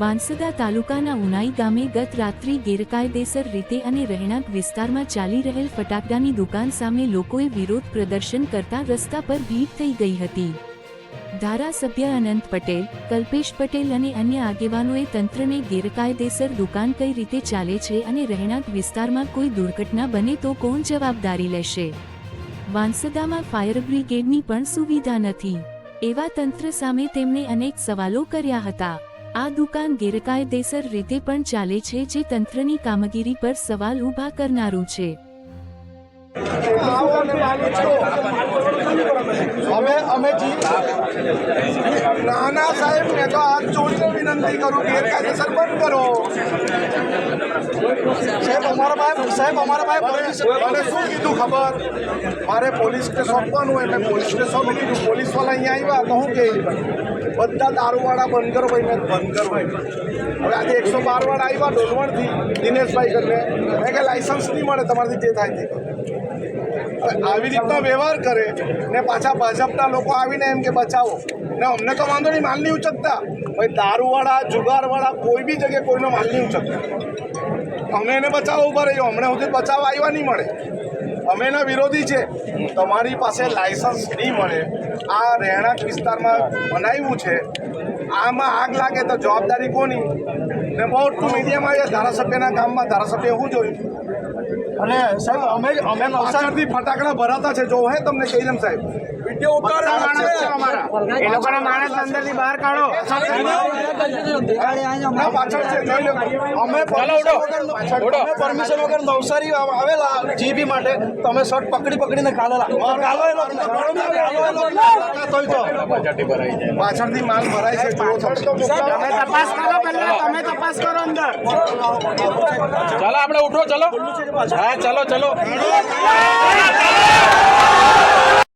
વાંસદા તાલુકાના ઉનાઈ ગામે ગત રાત્રિ ગેરકાયદેસર રીતે અને રહેણાંક વિસ્તારમાં ચાલી રહેલ ફટાકડાની દુકાન સામે લોકોએ વિરોધ પ્રદર્શન કરતા રસ્તા પર ભીડ થઈ ગઈ હતી. ધારાસભ્ય અનંત પટેલ, કલ્પેશ પટેલ અને અન્ય આગેવાનોએ તંત્રને ગેરકાયદેસર દુકાન કઈ રીતે ચાલે છે અને રહેણાંક વિસ્તારમાં કોઈ દુર્ઘટના બને તો કોણ જવાબદારી લેશે? વાંસદામાં ફાયર બ્રિગેડની પણ સુવિધા નથી. એવા તંત્ર સામે તેમણે અનેક સવાલો કર્યા હતા. આ દુકાન ગેરકાયદેસર રીતે પણ ચાલે છે જે તંત્રની કામગીરી પર સવાલ ઊભા કરનારું છે. અમે અમે નાના સાહેબ મેં તો હાથ જોડીને વિનંતી કરું ગેરકાયદેસર બંધ કરો. સાહેબ, અમારા ભાઈ સાહેબ, અમારા ભાઈ પોલીસ મને શું કીધું ખબર? મારે પોલીસને સોંપવાનું હોય, મેં પોલીસને સોંપી દીધું. પોલીસવાળા અહીંયા આવ્યા તો હું કે? બધા દારૂવાળા બંધ કરો ભાઈ, મેં બંધ કરો હવે આજે એકસો બાર વાળા આવ્યા ડોલવણથી દિનેશભાઈ કરીને. મેં કે લાઇસન્સ નહીં મળે તમારાથી જે થાય તે. આવી રીતના વ્યવહાર કરે ને પાછા ભાજપના લોકો આવીને એમ કે બચાવો. ને અમને તો વાંધો નહીં, માલ નહીં ઉચકતા. ભાઈ, દારૂવાળા, જુગારવાળા, કોઈ બી જગ્યાએ કોઈનો માલ નહીં ઉચકતા. અમે એને બચાવવા ઊભા રહીએ. હમણાં સુધી બચાવવા આવ્યા નહીં મળે. અમે એના વિરોધી છે. તમારી પાસે લાયસન્સ નહીં મળે. આ રહેણાંક વિસ્તારમાં બનાવ્યું છે. આમાં આગ લાગે તો જવાબદારી કોની? ને બહુ મીડિયામાં આવ્યા ધારાસભ્યના ગામમાં ધારાસભ્ય હું જોયું? અને સાહેબ અમે અમે નવસારીથી ફટાકડા ભરાતા છે. જો હે તમને કહી દઉં સાહેબ. વીડિયો ઉતારે છે. એ લોકોના માણસ અંદરથી બહાર કાઢો. પાછળ છે જોઈ લો. અમે વગર અમે પરમિશન વગર નવસારી આવેલા જીબી માટે. તમે શર્ટ પકડી પકડીને કાઢેલા પાછળથી માલ ભરાય છે તમે. તપાસ કરો પહેલા તમે તપાસ કરો અંદર. ચાલો આપણે ઉઠો ચલો. હા ચલો ચલો.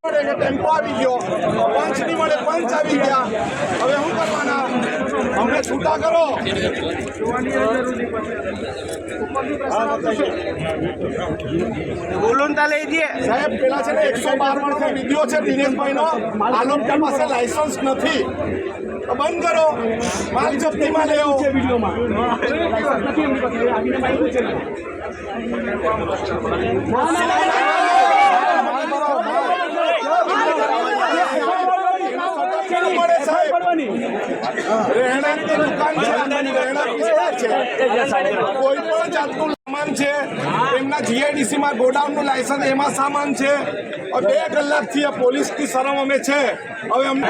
ટેમ્પો આવી ગયો. પંચ નહીં મળે પંચ આવી ગયા. હવે શું કરવાના? અમને છૂટા કરો. બોલુંતા લઈ દે. સાહેબ પેલા છે ને એકસો બાર વાળો વીડિયો છે દિનેશભાઈનો. આ લોકો પાસે લાયસન્સ નથી. બંધ કરો. માલ જપ્તીમાં લેવો મળે સાહેબ. રહેણાંકની દુકાન છે. રહેણાંક વિસ્તાર છે. કોઈ પણ જાતનું સામાન છે એમના જીઆઈડીસીમાં ગોડાઉનનું લાયસન્સ એમાં સામાન છે. બે કલાકથી આ પોલીસની શરમ અમે છે. હવે અમને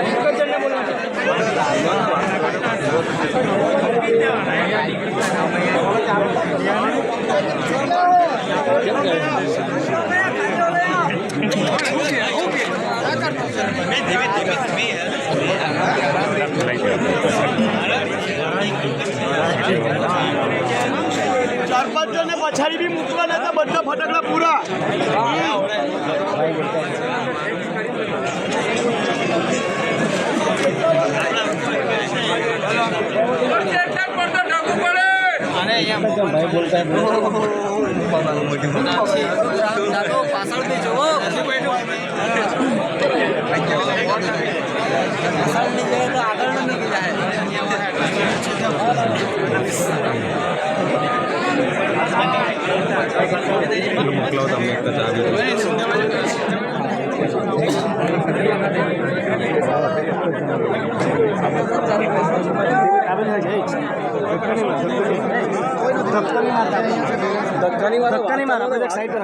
ચાર પાંચ જણને પછાડી બી મૂકવાના હતા બધા ફટાકડા પૂરા. ધક્કાની મારો બધા સાઈડ પર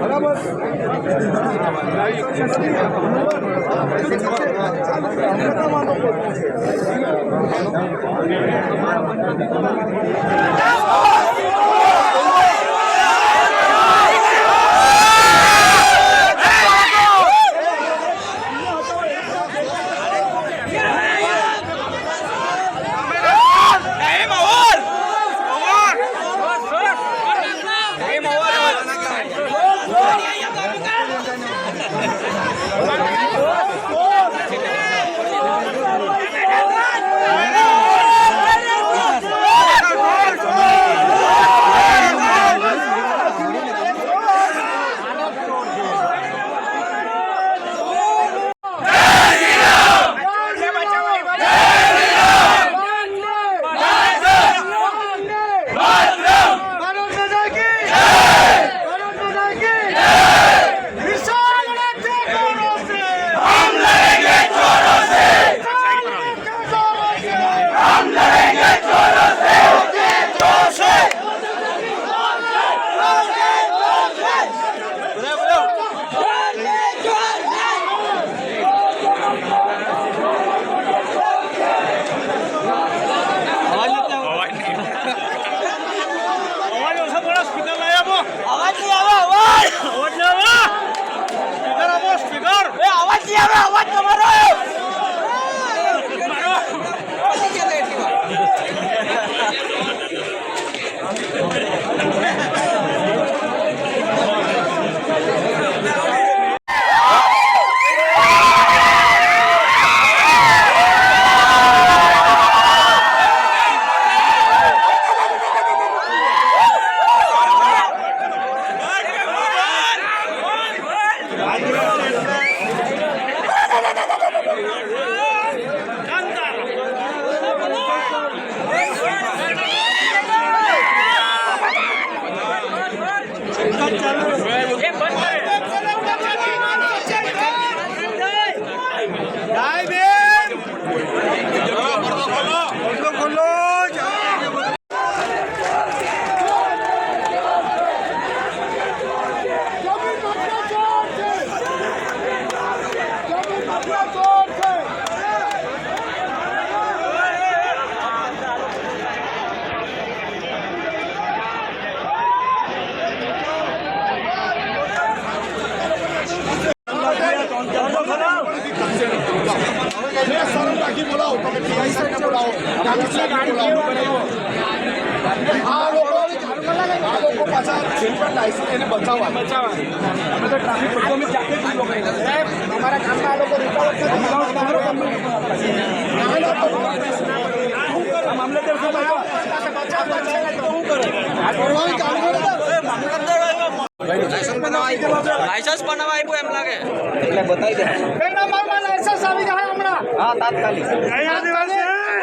¡Vamos! Yeah, yeah, yeah. આ લોકો આ લોકો પાછા એને બચાવવા બચાવવા અમે તો ટ્રાફિક બધો અમે જાતે જ લોકો સાહેબ અમારા ગામના આ લોકો રૂકાવટ મામલતદાર લાયસન્સ બનાવવા આપ્યું એમ લાગે લાયસન્સ આવી જાય હમણાં. હા તાત્કાલિક.